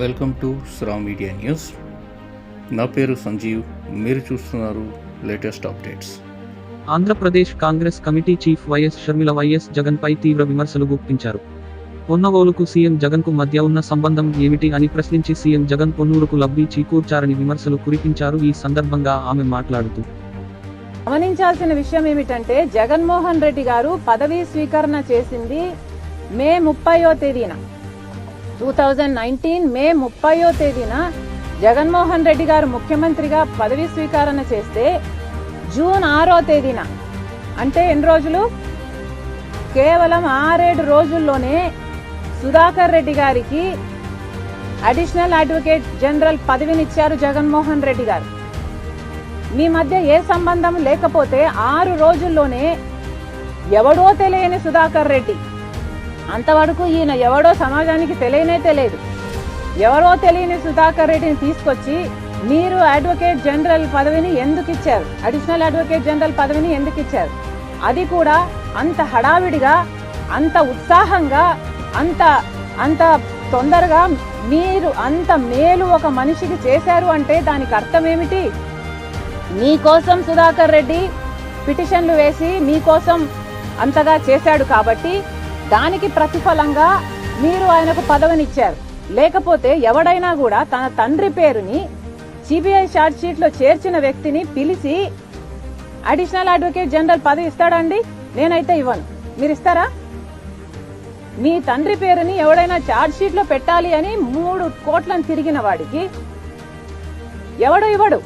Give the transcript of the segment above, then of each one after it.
Welcome to శ్రా media news. నా పేరు సంజీవ్. మీరు చూస్తున్నారు latest updates. Andhra Pradesh Congress committee chief YS Sharmila YS జగన్పై తీవ్ర విమర్శలు గుప్పించారు. పొన్నవోలుకు సీఎం జగన్కు మధ్య ఉన్న సంబంధం ఏమిటి అని ప్రశ్నించి సీఎం జగన్ పొన్నూరుకు లబ్ధి చేకూర్చారని విమర్శలు కురిపించారు. ఈ సందర్భంగా ఆమె మాట్లాడుతూ గమనించాల్సిన విషయం ఏమిటంటే జగన్మోహన్ రెడ్డి గారు పదవీ స్వీకరణ చేసింది మే ముప్పయో తేదీన. టూ థౌజండ్ నైన్టీన్ మే ముప్పయో తేదీన జగన్మోహన్ రెడ్డి గారు ముఖ్యమంత్రిగా పదవీ స్వీకరణ చేస్తే జూన్ ఆరో తేదీన. అంటే ఎన్ని రోజులు? కేవలం ఆరేడు రోజుల్లోనే సుధాకర్ రెడ్డి గారికి అడిషనల్ అడ్వకేట్ జనరల్ పదవినిచ్చారు జగన్మోహన్ రెడ్డి గారు. మీ మధ్య ఏ సంబంధం లేకపోతే ఆరు రోజుల్లోనే ఎవడో తెలియని సుధాకర్ రెడ్డి అంతవరకు ఈయన ఎవడో సమాజానికి తెలియనే తెలియదు. ఎవరో తెలియని సుధాకర్ రెడ్డిని తీసుకొచ్చి మీరు అడ్వకేట్ జనరల్ పదవిని ఎందుకు ఇచ్చారు? అడిషనల్ అడ్వకేట్ జనరల్ పదవిని ఎందుకు ఇచ్చారు? అది కూడా అంత హడావిడిగా అంత ఉత్సాహంగా అంత అంత తొందరగా మీరు అంత మేలు ఒక మనిషికి చేశారు అంటే దానికి అర్థం ఏమిటి మీకోసం సుధాకర్ రెడ్డి పిటిషన్లు వేసి మీకోసం అంతగా చేశాడు కాబట్టి దానికి ప్రతిఫలంగా మీరు ఆయనకు పదవినిచ్చారు. లేకపోతే ఎవడైనా కూడా తన తండ్రి పేరుని సిబిఐ షార్ట్ షీట్లో చేర్చిన వ్యక్తిని పిలిచి అడిషనల్ అడ్వకేట్ జనరల్ పదవి ఇస్తాడండి? నేనైతే ఇవ్వను. మీరు ఇస్తారా? మీ తండ్రి పేరుని ఎవడైనా చార్జ్ షీట్లో పెట్టాలి అని మూడు కోట్లను తిరిగిన వాడికి ఎవడు ఇవ్వడు?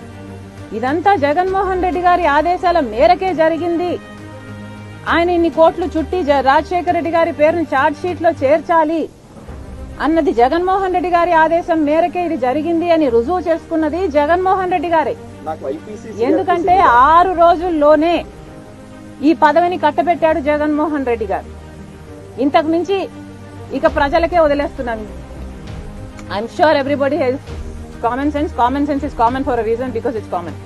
ఇదంతా జగన్మోహన్ రెడ్డి గారి ఆదేశాల మేరకే జరిగింది. ఆయన ఇన్ని కోట్లు చుట్టి జ- రాజశేఖర రెడ్డి గారి పేరును ఛార్జ్ షీట్లో చేర్చాలి అన్నది జగన్మోహన్ రెడ్డి గారి ఆదేశం మేరకే ఇది జరిగింది అని రుజువు చేసుకున్నది జగన్మోహన్ రెడ్డి గారే. ఎందుకంటే ఆరు రోజుల్లోనే ఈ పదవిని కట్టబెట్టాడు జగన్మోహన్ రెడ్డి గారు. ఇంతకు మించి ఇక ప్రజలకే వదిలేస్తున్నాను I'm sure everybody has common sense common sense is common for a reason because it's common